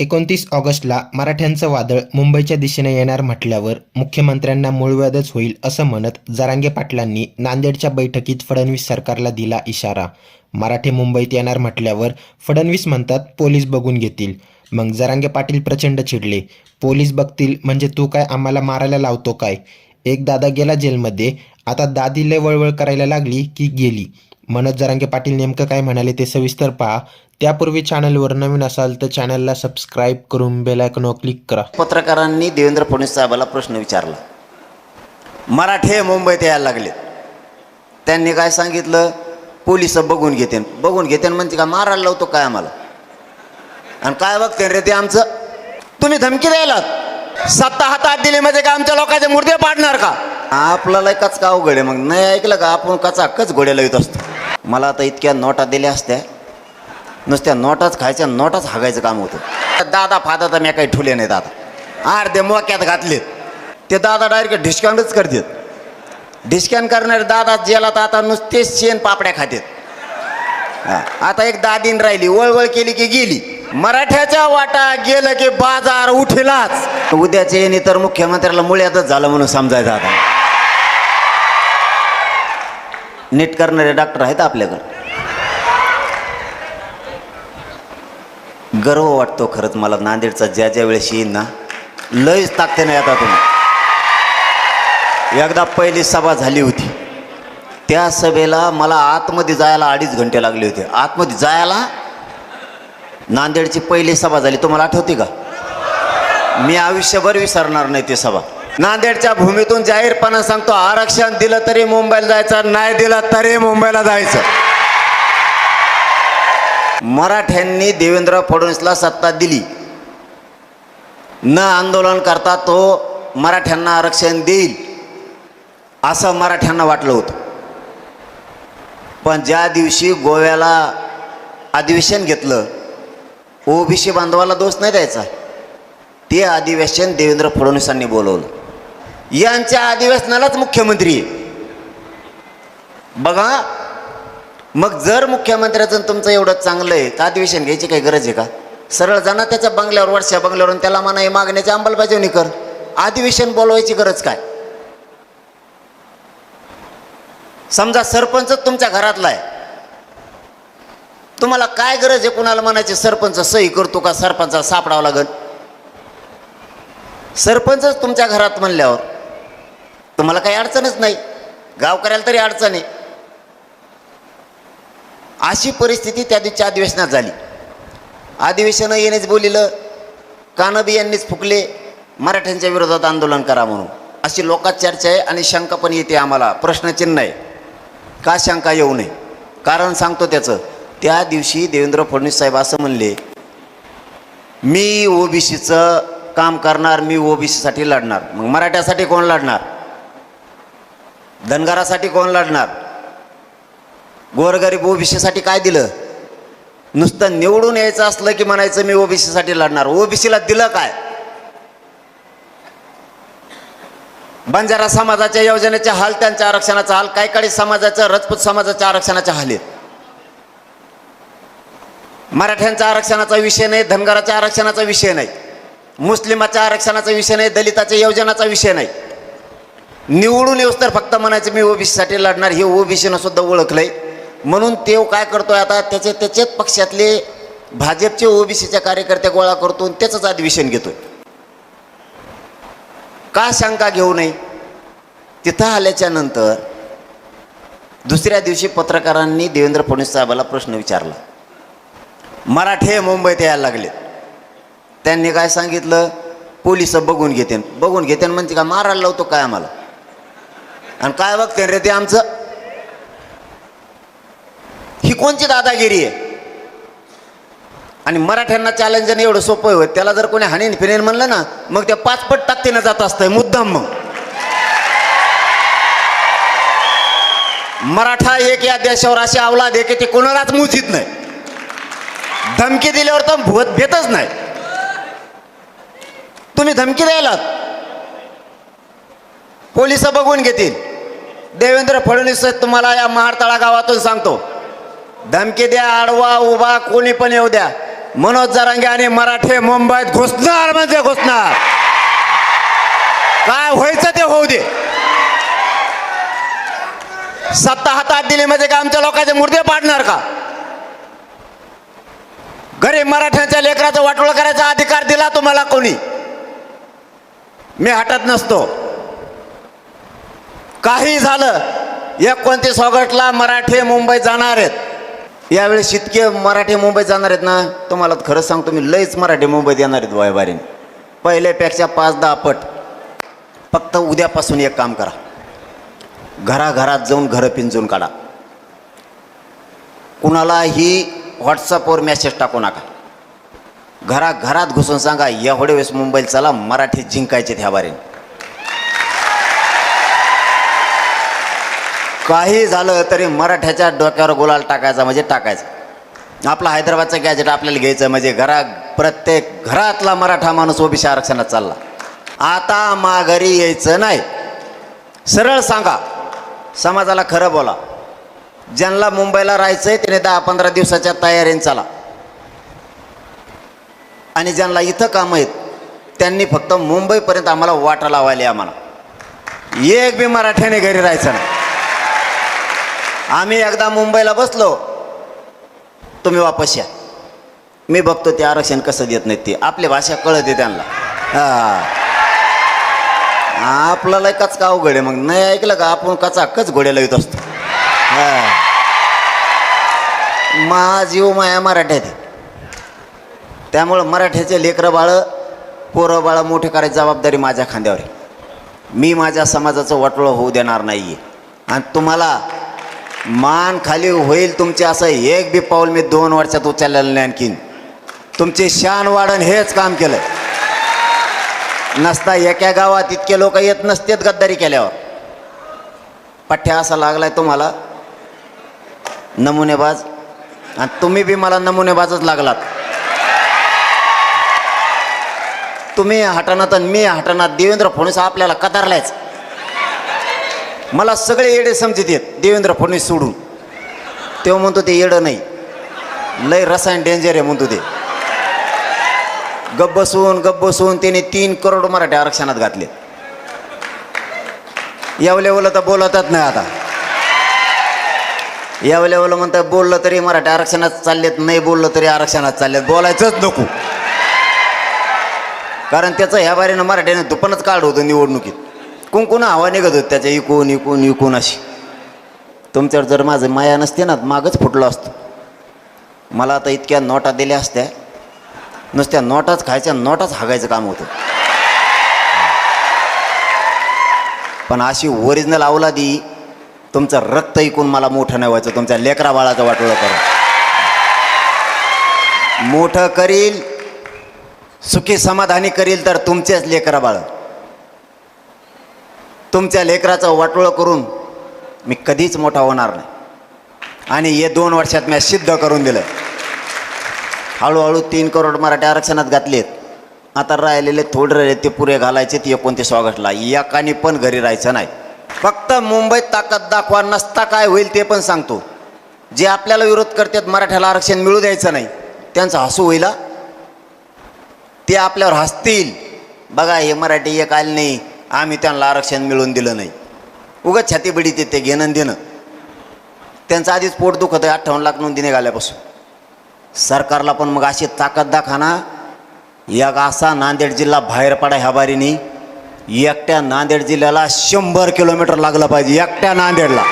एकोणतीस ऑगस्टला मराठ्यांचं वादळ मुंबईच्या दिशेने येणार म्हटल्यावर मुख्यमंत्र्यांना मूळव्याधच होईल असं म्हणत जरांगे पाटलांनी नांदेडच्या बैठकीत फडणवीस सरकारला दिला इशारा. मराठे मुंबईत येणार म्हटल्यावर फडणवीस म्हणतात पोलीस बघून घेतील. मग जरांगे पाटील प्रचंड चिडले. पोलीस बघतील म्हणजे तू काय आम्हाला मारायला लावतो काय? एक दादा गेला जेलमध्ये आता दादी लय वळवळ करायला लागली की गेली. मनोज जरांगे पाटील नेमकं काय म्हणाले ते सविस्तर पहा. त्यापूर्वी चॅनलवर नवीन असाल तर चॅनलला सबस्क्राईब करून बेलायकनवर क्लिक करा. पत्रकारांनी देवेंद्र फडणवीस साहेबाला प्रश्न विचारला. मराठे मुंबईत यायला लागले त्यांनी काय सांगितलं? पोलीस बघून घेते बघून घेते म्हणजे का मारायला लावतो काय आम्हाला? आणि काय बघते रे ते आमचं? तुम्ही धमकी द्यायला. सत्ता हातात दिली म्हणजे का आमच्या लोकांचे मुर्दे पाडणार का? आपल्याला कचका अवघड आहे. मग नाही ऐकलं का? आपण कचा कच घोड्याला येत असतो. मला आता इतक्या नोटा दिल्या असत्या. नुसत्या नोटाच खायच्या नोटाच हागायचं काम होतं. दादा फादा तर मी काही ठुले नाही दादा. अर्धे मोक्यात घातलेत. ते दादा डायरेक्ट डिस्काउंटच करतात. डिस्काउंट करणारे दादा जेला तर आता नुसते शेण पापड्या खातात आता एक दादीन राहिली वळवळ केली की गेली. मराठ्याच्या वाटा गेलं की बाजार उठेलाच. उद्याचे येणे तर मुख्यमंत्र्याला मुळ्यातच झालं म्हणून समजायचं आता. नीट करणारे डॉक्टर आहेत आपल्याकडं. गर्व वाटतो खरंच मला नांदेडचा ज्या ज्या वेळेस येईन ना लयच ताकदीने येतात तुम्ही. एकदा पहिली सभा झाली होती. त्या सभेला मला आतमध्ये जायला अडीच घंटे लागले होते. आतमध्ये जायला नांदेडची पहिली सभा झाली. तुम्हाला आठवते का? मी आयुष्यभर विसरणार नाही ती सभा. नांदेडच्या भूमीतून जाहीरपणा सांगतो आरक्षण दिलं तरी मुंबईला जायचं नाही दिलं तरी मुंबईला जायचं. मराठ्यांनी देवेंद्र फडणवीसला सत्ता दिली. न आंदोलन करता तो मराठ्यांना आरक्षण देईल असं मराठ्यांना वाटलं होतं. पण ज्या दिवशी गोव्याला अधिवेशन घेतलं ओबीसी बांधवाला दोष नाही द्यायचा. ते अधिवेशन देवेंद्र फडणवीसांनी बोलवलं. यांच्या अधिवेशनालाच मुख्यमंत्री. बघा मग जर मुख्यमंत्र्याचं तुमचं एवढं चांगलं आहे तर अधिवेशन घ्यायची काही गरज आहे का? सरळ जाणार त्याच्या बंगल्यावर वर्षा बंगल्यावर त्याला म्हणा हे मागण्याची अंमलबजावणी कर. अधिवेशन बोलवायची गरज काय? समजा सरपंच तुमच्या घरातला आहे. तुम्हाला काय गरज आहे कुणाला म्हणायचे? सरपंच सही करतो का? सरपंचा सापडावं लागल. सरपंचच तुमच्या घरात म्हणल्यावर. तर मला काही अडचणच नाही. गावकऱ्याला तरी अडचण आहे. अशी परिस्थिती त्या दिवशी अधिवेशनात झाली. अधिवेशनं येणेच बोलिलं कानबी यांनीच फुकले मराठ्यांच्या विरोधात आंदोलन करा म्हणून. अशी लोकात चर्चा आहे आणि शंका पण येते आम्हाला. प्रश्नचिन्ह आहे. का शंका येऊ नये? कारण सांगतो त्याचं त्या दिवशी देवेंद्र फडणवीस साहेब असं म्हणले मी ओबीसीचं काम करणार मी ओबीसीसाठी लढणार. मग मराठ्यासाठी कोण लढणार? धनगरासाठी कोण लढणार? गोरगरीब ओबीसीसाठी काय दिलं? नुसतं निवडून यायचं असलं की म्हणायचं मी ओबीसीसाठी लढणार. ओबीसीला दिलं काय? बंजारा समाजाच्या योजनेच्या हाल त्यांच्या आरक्षणाचा हाल काही काळी समाजाचं राजपूत समाजाच्या आरक्षणाचा हाल आहेत. मराठ्यांच्या आरक्षणाचा विषय नाही धनगराच्या आरक्षणाचा विषय नाही मुस्लिमाच्या आरक्षणाचा विषय नाही दलिताच्या योजनाचा विषय नाही. निवडून येऊस तर फक्त म्हणायचं मी ओबीसीसाठी लढणार हे ओबीसीनं सुद्धा ओळखलंय. म्हणून ते काय करतोय आता त्याचे त्याच्याच पक्षातले भाजपचे ओबीसीच्या कार्यकर्ते गोळा करतो आणि त्याचंच अधिवेशन घेतोय. का शंका घेऊ नये? तिथं आल्याच्यानंतर दुसऱ्या दिवशी पत्रकारांनी देवेंद्र फडणवीस साहेबाला प्रश्न विचारला. मराठे मुंबईत यायला लागले त्यांनी काय सांगितलं? पोलीस बघून घेते बघून घेते म्हणजे का मारायला लावतो काय आम्हाला? आणि काय बघते रे ते आमचं? ही कोणची दादागिरी आहे? आणि मराठ्यांना चॅलेंज एवढं सोपं होत त्याला जर कोणी हाणीन फिनेन म्हणलं ना मग त्या पाचपट टाकतीनं जात असतंय. मुद्दाम मग. मराठा एक या देशावर अशी अवलाद आहे की ते कोणालाच मुजित नाही. धमकी दिल्यावर तर भूत भेटच नाही. तुम्ही धमकी द्यायलात? पोलीस बघून घेतील. देवेंद्र फडणवीस तुम्हाला या महाडतळा गावातून सांगतो. धमकी द्या आडवा उभा कोणी पण येऊ द्या. मनोज जरांगे आणि मराठे मुंबईत घुसणार म्हणजे घुसणार. काय व्हायचं ते होऊ दे. सत्ता हातात दिली म्हणजे का आमच्या लोकांचे मुर्दे पाडणार का? गरीब मराठ्यांच्या लेकराचं वाटोळ करायचा अधिकार दिला तुम्हाला कोणी? मी हटत नसतो. काही झालं एकोणतीस ऑगस्टला मराठे मुंबईत जाणार आहेत. यावेळेस इतके मराठी मुंबईत जाणार आहेत ना? तुम्हाला खरं सांगतो मी लईच मराठी मुंबईत येणार आहेत वायबारीने पहिल्यापेक्षा पाच दहा पट. फक्त उद्यापासून एक काम करा. घराघरात जाऊन घरं पिंजून काढा. कुणालाही व्हॉट्सअपवर मेसेज टाकू नका. घराघरात घुसून सांगा एवढे वेळेस मुंबईला चला मराठी जिंकायचे ह्या बारीने काही झालं तरी मराठ्याच्या डोक्यावर गुलाल टाकायचा म्हणजे टाकायचा. आपला हैदराबादचं गॅजेट आपल्याला घ्यायचं म्हणजे घरा प्रत्येक घरातला मराठा माणूस ओबीसी आरक्षणात चालला. आता माघारी यायचं नाही. सरळ सांगा. समाजाला खरं बोला. ज्यांना मुंबईला राहायचं आहे त्याने दहा पंधरा दिवसाच्या तयारीने चला. आणि ज्यांना इथं कामं आहेत त्यांनी फक्त मुंबईपर्यंत आम्हाला वाटा लावायला आम्हाला एक बी मराठ्याने घरी राहायचं नाही. आम्ही एकदा मुंबईला बसलो तुम्ही वापस या. मी बघतो ते आरक्षण कसं देत नाहीत ते. आपली भाषा कळते त्यांना. हा. आपल्याला कचका अवघड आहे मग? नाही ऐकलं का? आपण कचा कच घोड्याला येत असतो. हा. मा जीव माया मराठ्यात त्यामुळं मराठ्याचे लेकरं बाळं पोरं बाळं मोठे करायची जबाबदारी माझ्या खांद्यावर आहे. मी माझ्या समाजाचं वाटोळं होऊ देणार नाही आहे आणि तुम्हाला मान खाली होईल तुमचे असं एक बी पाऊल मी दोन वर्षात उचललेलं नाही आणखीन. तुमची शान वाढण हेच काम केलं नसता एका गावात इतके लोक येत नसतेत गद्दारी केल्यावर. पठ्ठ्या असा लागलाय तुम्हाला? नमुनेबाज. आणि तुम्ही बी मला नमुनेबाजच लागलात. तुम्ही हटनात आणि मी हटनात. देवेंद्र फडणवीस आपल्याला कतारलायच मला सगळे येडे समजत येत देवेंद्र फडणवीस सोडून. तेव्हा म्हणतो ते येडं नाही. लय रसायन डेंजर आहे म्हणतो ते. गप बसून गप बसून त्याने तीन करोड मराठी आरक्षणात घातले. याव लेवलं तर बोलतच नाही आता. याव लेवलं म्हणतात बोललं तरी मराठी आरक्षणात चाललेत नाही बोललं तरी आरक्षणात चाललेत. बोलायचंच नको. कारण त्याचं ह्या बारीनं मराठीनं दुपणच काढ होतं निवडणुकीत. कुंकुन हवा निघत होत? त्याच्या इकून इकून इकून अशी. तुमच्यावर जर माझं माया नसते ना मागच फुटलो असतो. मला आता इतक्या नोटा दिल्या असत्या. नुसत्या नोटाच खायच्या नोटाच हागायचं काम होतं. पण अशी ओरिजिनल अवलादी तुमचं रक्त ऐकून मला मोठं नाही व्हायचं. तुमच्या लेकरा बाळाचं वाटोळं करून मोठं करील सुखी समाधानी करील तर तुमचेच लेकरा बाळ. तुमच्या लेकराचं वाटोळं करून मी कधीच मोठा होणार नाही. आणि हे दोन वर्षात मी सिद्ध करून दिलं हळूहळू तीन करोड मराठी आरक्षणात घातलेत. आता राहिलेले थोडे राहिले ते पुरे घालायचे ते एकोणतीस ऑगस्टला. एकाने पण घरी राहायचं नाही. फक्त मुंबईत ताकद दाखवा नसता काय होईल ते पण सांगतो. जे आपल्याला विरोध करतात मराठ्याला आरक्षण मिळू द्यायचं नाही. त्यांचं हसू होईल. ते आपल्यावर हसतील. बघा हे मराठी एक आले नाही. आम्ही त्यांना आरक्षण मिळवून दिलं नाही. उगाच छातीबिडीत ते घेणं देणं. त्यांचं आधीच पोट दुखत आहे अठ्ठावन्न लाख नोंदी निघाल्यापासून. सरकारला पण मग अशी ताकद दाखाना एक असा नांदेड जिल्हा बाहेर पडा ह्या बारीने. एकट्या नांदेड जिल्ह्याला शंभर किलोमीटर लागलं पाहिजे एकट्या नांदेडला.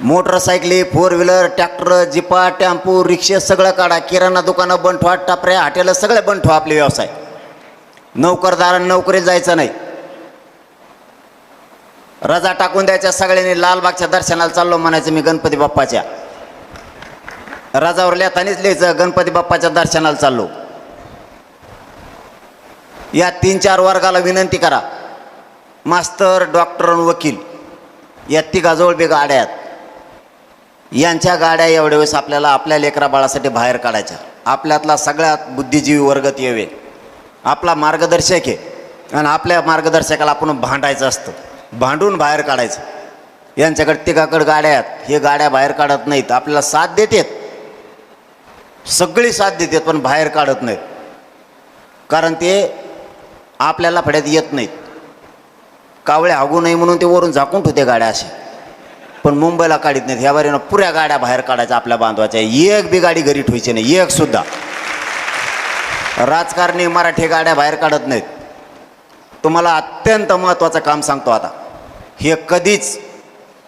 मोटरसायकली फोर व्हीलर ट्रॅक्टर जिपा टेम्पो रिक्षे सगळं काढा. किराणा दुकानं बंद ठेवा टापऱ्या हॉटेल सगळे बंद ठेवा आपले व्यवसाय. नोकरदारांना नोकरीत जायचं नाही. रजा टाकून द्यायच्या सगळ्यांनी लालबागच्या दर्शनाला चाललो म्हणायचं मी गणपती बाप्पाच्या. रजावर लिहितानीच लिहायचं गणपती बाप्पाच्या दर्शनाला चाललो. या तीन चार वर्गाला विनंती करा. मास्तर डॉक्टर आणि वकील या तिघाजवळ बी गाड्या आहेत. यांच्या गाड्या एवढ्या वेळेस आपल्याला आपल्या लेकरा बाळासाठी बाहेर काढायच्या. आपल्यातला सगळ्यात बुद्धिजीवी वर्गत यावे. आपला मार्गदर्शक आहे. आणि आपल्या मार्गदर्शकाला आपण भांडायचं असतं. भांडून बाहेर काढायचं. यांच्याकडे तिघाकडे गाड्या आहेत. हे गाड्या बाहेर काढत नाहीत. आपल्याला साथ देतात. सगळी साथ देतात पण बाहेर काढत नाहीत. कारण ते आपल्याला फड्यात येत नाहीत. कावळे हागू नये म्हणून ते वरून झाकून ठेवते गाड्या असे पण मुंबईला काढत नाहीत. ह्या बारीनं पुऱ्या गाड्या बाहेर काढायच्या आपल्या बांधवाच्या. एक बी गाडी घरी ठेवायची नाही. एक सुद्धा. राजकारणी मराठी गाड्या बाहेर काढत नाहीत. तुम्हाला अत्यंत महत्त्वाचं काम सांगतो आता. हे कधीच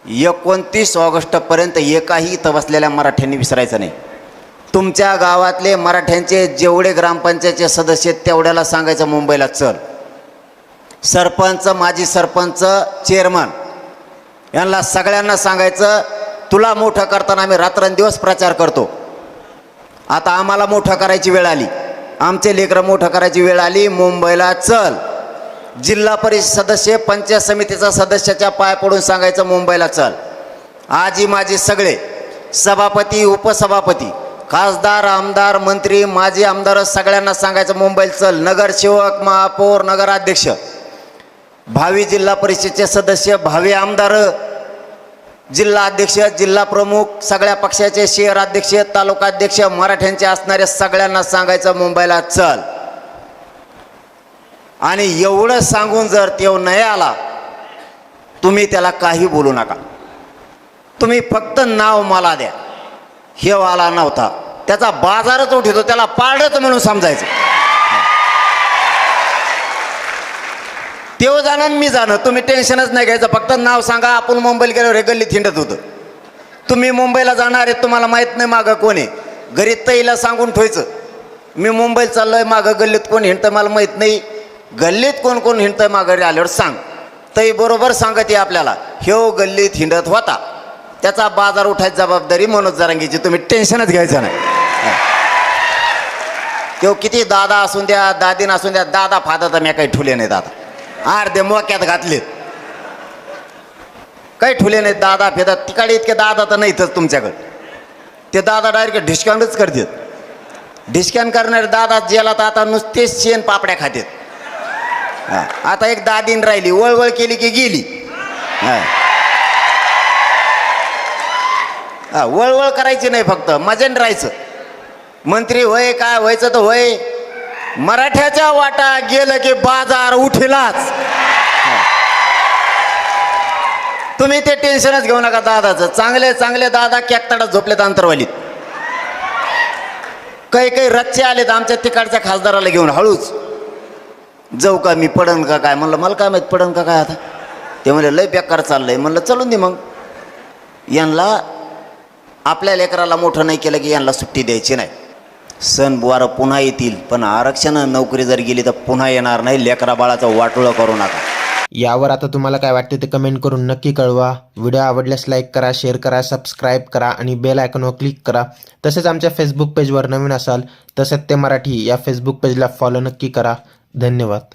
एकोणतीस ऑगस्टपर्यंत एकाही इथं बसलेल्या मराठ्यांनी विसरायचं नाही. तुमच्या गावातले मराठ्यांचे जेवढे ग्रामपंचायतचे सदस्य आहेत तेवढ्याला सांगायचं मुंबईला चल. सरपंच माजी सरपंच चेअरमन यांना सगळ्यांना सांगायचं तुला मोठं करताना आम्ही रात्रंदिवस प्रचार करतो. आता आम्हाला मोठं करायची वेळ आली. आमचे लेकरं मोठं करायची वेळ आली. मुंबईला चल. जिल्हा परिषद सदस्य पंचायत समितीचा सदस्याच्या पाय पडून सांगायचं मुंबईला चल. आजी माझी सगळे सभापती उपसभापती खासदार आमदार मंत्री माजी आमदार सगळ्यांना सांगायचं मुंबईला चल. नगरसेवक महापौर नगराध्यक्ष भावी जिल्हा परिषदेचे सदस्य भावी आमदार जिल्हा अध्यक्ष जिल्हा प्रमुख सगळ्या पक्षाचे शहर अध्यक्ष तालुकाध्यक्ष मराठ्यांचे असणाऱ्या सगळ्यांना सांगायचं मुंबईला चल. आणि एवढं सांगून जर तेव नाही आला तुम्ही त्याला काही बोलू नका. तुम्ही फक्त नाव मला द्या. हे आला नव्हता. त्याचा बाजारच उठतो त्याला पाडत म्हणून समजायचं. तेव जाणं मी जाणं तुम्ही टेन्शनच नाही घ्यायचं. फक्त नाव सांगा. आपण मुंबईला गेल्यावर हे गल्लीत हिंडत होतं. तुम्ही मुंबईला जाणार आहे तुम्हाला माहीत नाही मागं कोण आहे. घरी तईला सांगून ठेवायचं. मी मुंबईला चाललोय मागं गल्लीत कोण हिंडतं मला माहीत नाही. गल्लीत कोण कोण हिंडतंय माघारी आल्यावर सांग. तई बरोबर सांगत आहे आपल्याला. ह्यो गल्लीत हिंडत होता. त्याचा बाजार उठायची जबाबदारी मनोज जरांगीची. तुम्ही टेन्शनच घ्यायचं नाही. तो किती दादा असून द्या दादीन असून द्या. दादा फादा तर मी काही ठुले नाही दादा. अर्धे मोक्यात घातलेत. काही ठुले नाहीत दादा फेदा. तिकडे इतके दादा तर नाहीतच तुमच्याकडे. ते दादा डायरेक्ट डिस्काउंटच करतात. डिस्काउंट करणारे दादा जेला तर आता नुसतेच शेण पापड्या खातात आता एक दादीन राहिली वळवळ केली की गेली. हा, वळवळ करायची नाही फक्त मजेन राहायचं. मंत्री होय काय व्हायचं तर होय. मराठ्याच्या वाटा गेलं की बाजार उठिलाच. तुम्ही ते टेन्शनच घेऊ नका दादाचं. चांगले चांगले दादा कॅकताडात झोपलेत अंतरवालीत काही काही रच्चे आलेत आमच्या तिकडच्या खासदाराला घेऊन हळूच. जाऊ का मी पडन का काय? म्हणलं मला काय माहीत पडन का काय आता? ते म्हणले लय बेकार चाललंय. म्हणलं चलून दे मग. यांना आपल्या लेकराला मोठं नाही केलं की यांना सुट्टी द्यायची नाही. सण बुवारं पुन्हा येतील पण आरक्षण नोकरी जर गेली तर पुन्हा येणार नाही लेकरा बाळाचं वाटोळं करू नका. यावर आता तुम्हाला काय वाटते ते कमेंट करून नक्की कळवा. व्हिडिओ आवडल्यास लाईक करा शेअर करा सबस्क्राईब करा आणि बेल आयकॉनवर क्लिक करा. तसेच आमच्या फेसबुक पेजवर नवीन असाल तर सत्य मराठी या फेसबुक पेजला फॉलो नक्की करा. धन्यवाद.